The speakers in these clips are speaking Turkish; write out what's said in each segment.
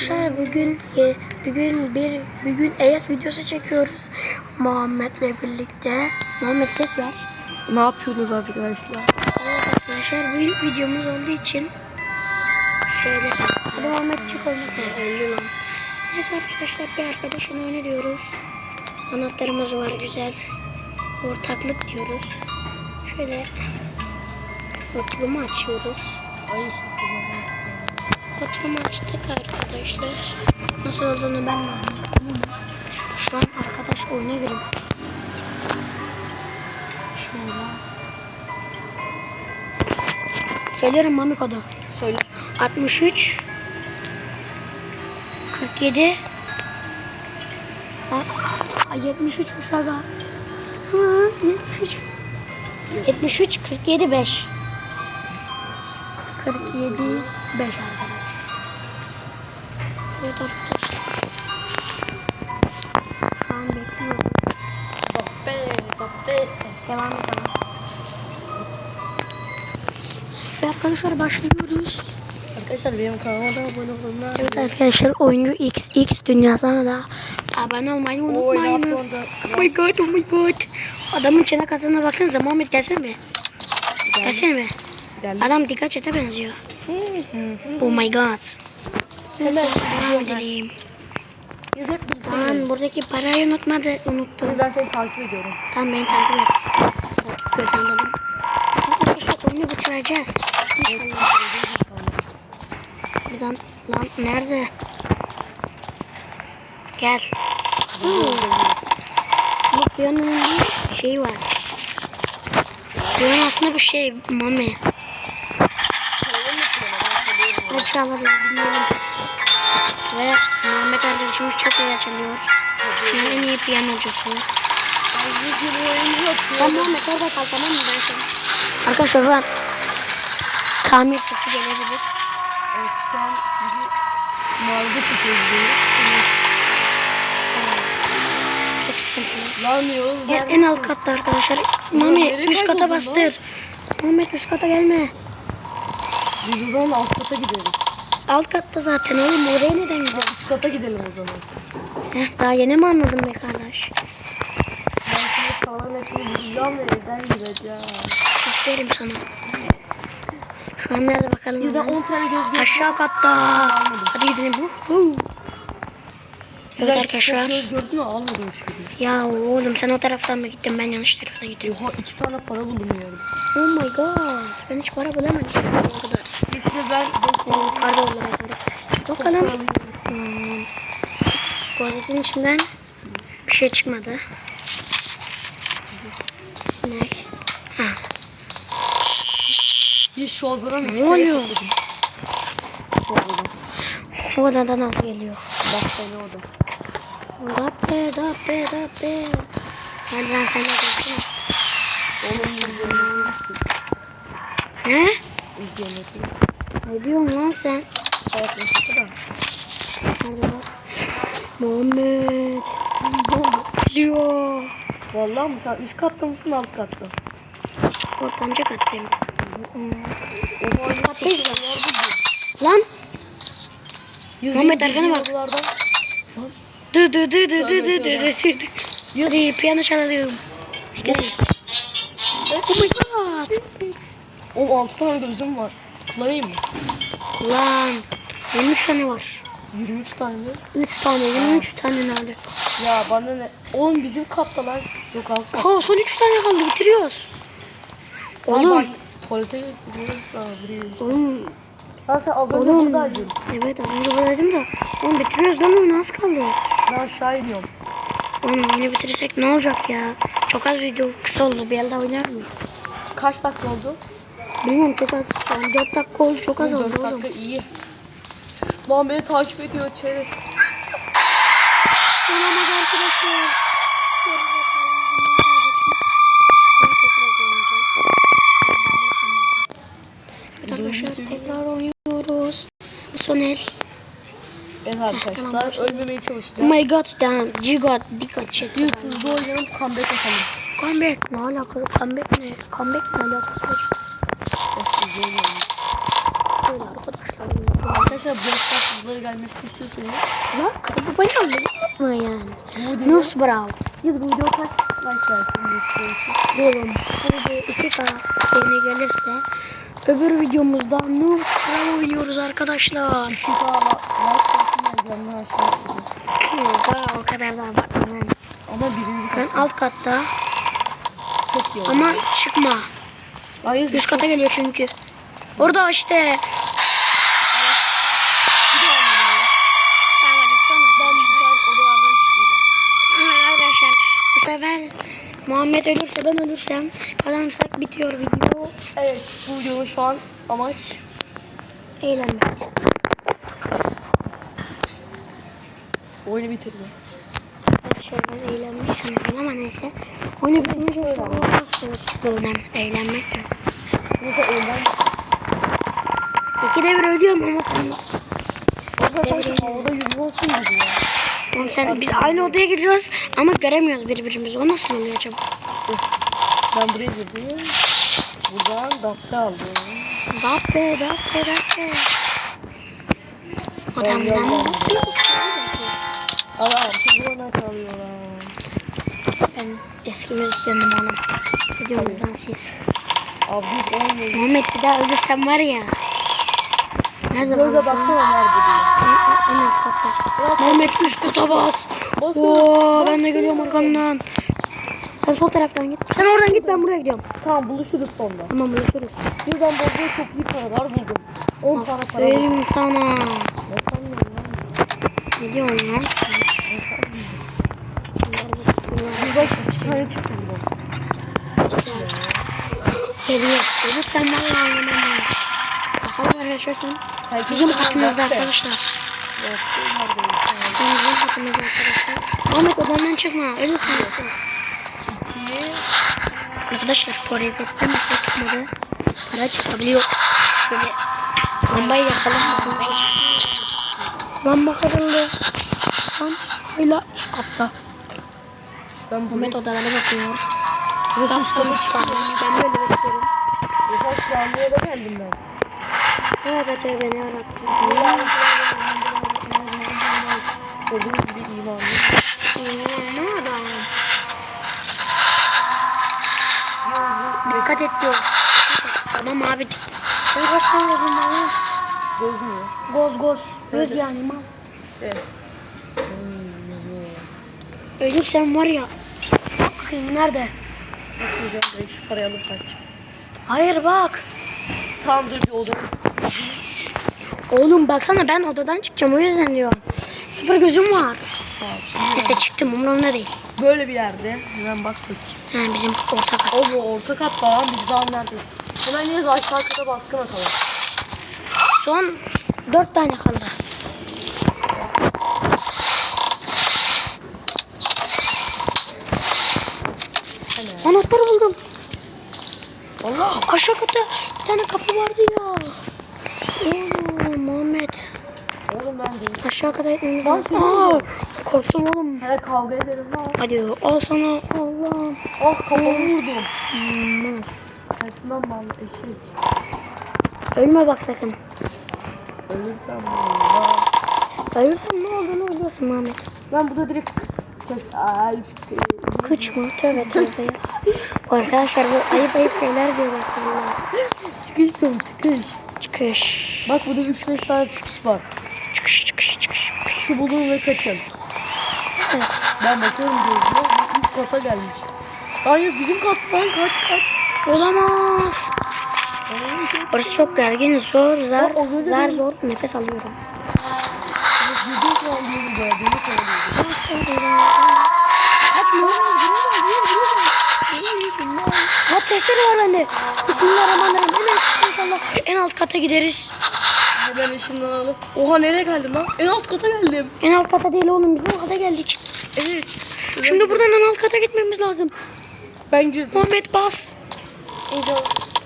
arkadaşlar bugün bugün bir bugün ES videosu çekiyoruz Muhammed'le birlikte. Muhammed ses ver. Ne yapıyorsunuz arkadaşlar? Evet arkadaşlar bu ilk videomuz olduğu için şöyle Muhammed çık lan. Neyse arkadaşlar bir arkadaşın oyunu diyoruz. Anahtarımız var güzel. Ortaklık diyoruz. Şöyle oturumu açıyoruz. Oturumu açtık arkadaşlar. Nasıl olduğunu ben de anlamadım ama şu an arkadaş oyuna giriyor. Şöyle. Söylerim Mami kodu. Söyle. 63 47 Ha, ay 73 uşağa. Hı, 73 73 47 5 47 5 arkadaşlar. Evet arkadaşlar. An bekliyorum. Devam edelim. Ve arkadaşlar başlıyoruz. Arkadaşlar benim kanalıma da abone olun. Evet arkadaşlar oyuncu XX dünyasına da abone olmayı unutmayınız. Oh my god oh my god. Adamın çene kasına baksanıza Muhammed gelsene mi? Gelsene mi? Adam dikkat çete benziyor. Oh my god. Hemen Devam edelim. Lan gidelim. buradaki parayı unutmadı. Unuttum. Ben seni takip ediyorum. Tamam beni takip et. Takip et anladım. Arkadaşlar oyunu bitireceğiz. Buradan lan nerede? Gel. Piyanonun bir şeyi var. Piyano aslında bu şey mami. Çalalım dinleyelim. Ve Muhammed arkadaşımız çok iyi çalıyor. Dünyanın en iyi piyanocusu. Sen Muhammed orada kal tamam mı? Ben seni. Arkadaşlar an tamir sesi gelebilir. Evet şu an tutuyoruz diye. Evet. Çok sıkıntılı. Lan Yavuz En, en alt katta arkadaşlar. Mami üst kata bastır. Muhammed üst kata gelme. Biz o zaman alt kata gideriz. Alt katta zaten oğlum oraya neden gidiyoruz? Üst kata gidelim o zaman. Heh, daha yeni mi anladın be kardeş? Ben şimdi kalan hepsini bulacağım ve evden gideceğim. Aferin sana. Şu an nerede bakalım? Bizde hemen? 10 tane göz. Aşağı katta. Hadi gidelim. Hu. Evet arkadaşlar. Göz gördün mü almadım hiçbirini. Ya oğlum sen o taraftan mı gittin? Ben yanlış taraftan gittim. Oha iki tane para buldum yani. Oh my god. Ben hiç para bulamadım. O kadar. İşte ben Yani pardon olarak. Bakalım. Hmm. Gazetenin içinden bir şey çıkmadı. Ne? Ha. Biz şu odadan Ne oluyor? Şu odadan. Nasıl geliyor? Dabbeliyordu. Dabbe dabbe dabbe. Hadi lan sen de geçtin. Oğlum videonu He? Videonu Ne diyorsun lan sen? Evet nasıl da? Hadi bak. Muhammed. Biliyor. Vallahi mı sen üst katta mısın alt katta? Ortanca kattayım. Ortanca kattayım. Lan. Yürü, Muhammed arkana bak. Yollardan. Dı dı dı dı dı dı dı dı Hadi piyano çalalım. Oh my god. Oğlum 6 tane gözüm var. Kullanayım mı? Lan 23 tane var. 23 tane mi? 3 tane, 23 tane nerede? Ya bana ne? Oğlum bizim kattalar. Yok alt. Ha son 3 tane kaldı bitiriyoruz. Oğlum. Polite. Oğlum Ha sen az önce Oğlum. buradaydın. Evet az önce buradaydım da. Oğlum bitiriyoruz lan oyunu az kaldı. Ben aşağı iniyorum. Oğlum oyunu bitirirsek ne olacak ya? Çok az video kısa oldu. Bir elde oynar mıyız? Kaç dakika oldu? Bilmiyorum çok az. Yani 4 dakika oldu çok az 4 oldu oğlum. dakika iyi. Lan beni takip ediyor çeyrek. Olamaz arkadaşlar. arkadaşlar. Ölmemeye çalışacağım. Oh my god damn. You got dikkat çek. Yurtsuzda oynayalım comeback atalım. Comeback ne alakalı? Comeback ne? Comeback ne alakası var? Arkadaşlar. Arkadaşlar bu gelmesini istiyorsunuz. Bak abone olmayı unutma yani. Nurs Bravo. Yıl bu video kaç like versin? Oğlum. Hadi 2k yeni gelirse öbür videomuzda Nur Bravo oynuyoruz arkadaşlar. Şifa like ben aşağı. Daha o kadar da abartmam. Ama birinci Ben kat alt katta çok iyi oldu. ama çıkma. Hayır Üst kata geliyor çünkü. Orada işte. bir daha oynayalım. Tamam hadi son Ben bu sefer odalardan çıkmayacağım. Arkadaşlar bu sefer Muhammed ölürse ben ölürsem kazanırsak bitiyor video. Evet bu videonun şu an amaç Eğlenmek. Oyunu bitirme. Ben eğlenmeyi sanıyorum ama neyse. Oyunu olmazsın sıfırdan eğlenmek. Neyse oyundan İkide bir ölüyorum ama sen. o zaman sanki havada yürüme olsun gibi ya. Oğlum sen biz aynı odaya giriyoruz ama göremiyoruz birbirimizi. O nasıl oluyor acaba? Ben buraya girdim. Buradan dakika aldım. Dappe, dappe, dappe. Adamdan mı Allah'ım şimdi bana kalıyorlar. Ben eski müzisyenim oğlum. Videomuzdan siz. Abi olmuyor. Muhammed bir daha ölürsen var ya. Nerede Göze lan? baksana nerede diye. En, alt katta. Muhammed üst kata bas. Oo, ben de geliyorum arkamdan. Sen sol taraftan git. Sen oradan git ben buraya gidiyorum. Tamam buluşuruz sonra. Tamam buluşuruz. Birden bozduğu çok iyi paralar buldum. 10 tane para buldum. Söyleyeyim sana. Ne sanmıyorum lan? Ne diyorsun lan? Bak bir tane çıktı bu. Geliyor. Ölürsen var ya anlamam. Bakalım arkadaşlar sen. Bizim katımızda arkadaşlar. Bizim katımızda arkadaşlar. Muhammed odandan çıkma. Ölürsün. İki. Arkadaşlar tuvalete bir şey çıkmadı. Para çıkabiliyor. Şöyle lambayı yakalım. Lamba kırıldı. Tam hala üst katta. Ben Muhammed buraya odalara bakıyor. Burası üst kata katta. Ben böyle bakıyorum. Ufak planlıya da geldim ben. Evet beni yarattı. Gördüğünüz gibi imanlı. Ne adam? Dikkat et diyor. Tamam abi. Ben kaç tane gözüm var lan? Bozmuyor. Goz goz. Göz yani mal. Evet. Ölürsen var ya. Bakayım nerede? Bakmayacağım ben şu parayı alıp kaçacağım. Hayır bak. Tamam dur bir odaya. Oğlum baksana ben odadan çıkacağım o yüzden diyorum. Sıfır gözüm var. Tamam. Neyse çıktım umurumda değil. Böyle bir yerde. Hemen bak bakayım. Ha, bizim orta kat. O bu orta kat falan biz daha neredeyiz? Hemen yine aşağı kata baskın atalım. Son dört tane kaldı. Hemen. Anahtarı buldum. Allah. Aşağı katta bir tane kapı vardı ya. Oğlum Muhammed. Oğlum ben değil. Aşağı kata gitmemiz Lan lazım. Aa, korktum oğlum. Hele kavga edelim lan. Hadi al sana Allah'ım. Ah kafamı vurdum. Hmm, Tersinden ben eşek. Ölme bak sakın. Ölürsem valla. Ölürsen ne olduğunu biliyorsun Muhammed. Ben burada direkt mı? Tövbe tövbe. Arkadaşlar bu ayıp ayıp şeyler diyorlar. bunlar. çıkıştım çıkış. Çıkış. Bak burada 3-5 tane çıkış var. Çıkış çıkış çıkış. Çıkışı bulun ve kaçın. Evet. Ben bakıyorum gözüme. İlk kata gelmiş. Yüz bizim kat lan kaç kaç. Olamaz. Orası çok gergin, zor, zar, O- o zar zor nefes alıyorum. Yediğim zaman Var bende. Bismillahirrahmanirrahim. Hemen inşallah en alt kata gideriz. Eşimden alıp. Oha nereye geldim lan? En alt kata geldim. En alt kata değil oğlum biz en kata geldik. Evet. Şimdi buradan en alt kata gitmemiz lazım. Ben girdim. Muhammed bas.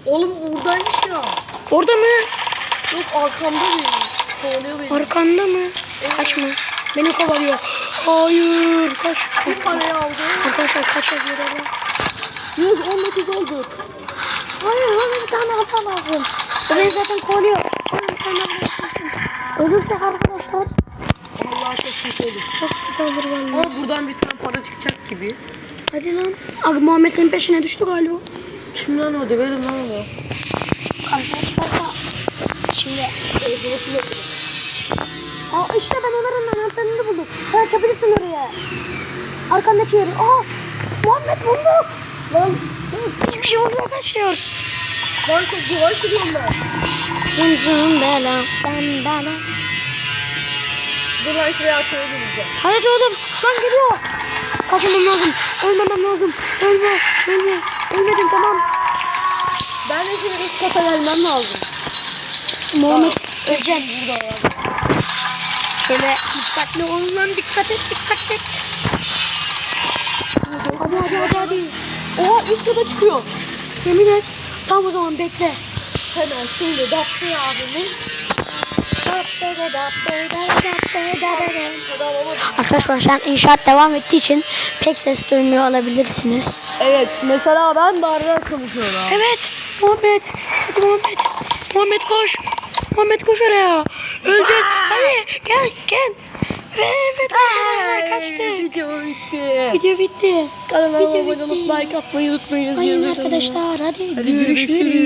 Oğlum buradaymış ya. Orada mı? Yok arkamda değil. Kovalıyor beni. Arkanda mı? Kaçma. Beni kovalıyor. Hayır. Kaç. Bir parayı aldı. Arkadaşlar kaç yazıyor orada? 119 olduk. Hayır bana bir tane. O beni zaten kovalıyor. Bana bir tane lazım. Ölürsek arkadaşlar Vallahi çok kötü olur. çok kötü olur vallahi. Ama buradan bir tane para çıkacak gibi. Hadi lan. Abi Muhammed senin peşine düştü galiba. Kim lan o? Döverim lan onu. Arkadaşlar şimdi Aa işte ben onların anahtarını buldum. Sen açabilirsin oraya. Arkandaki yeri. Aa Muhammed bulduk. Lan hiçbir şey olmuyor kaçıyor. Lan yavaş gidiyorum ben. Zın bela. Ben bela. Dur lan şuraya gideceğim. Hadi oğlum. Lan geliyor. Kaçmam lazım. Ölmemem lazım. Ölme. Ölme. Ölmedim tamam. Ben de şimdi üst kata gelmem lazım. Muhammed öleceksin. Burada ya. Şöyle dikkatli olun lan. Dikkat et. Dikkat et. Hadi hadi hadi hadi. Oha üst kata çıkıyor. Yemin et. Tam o zaman bekle. Hemen şimdi Daphne abimiz. Arkadaşlar şu an inşaat devam ettiği için pek ses duymuyor olabilirsiniz. Evet mesela ben bağırarak konuşuyorum. Evet Muhammed. Hadi Muhammed. Muhammed koş. Muhammed koş oraya. Öleceğiz. Hadi gel gel. Ve evet arkadaşlar kaçtı. Video bitti. Video bitti. Kanalıma abone olup like atmayı unutmayınız. Aynen Yazıyorum. arkadaşlar hadi, Hadi görüşürüz. görüşürüz.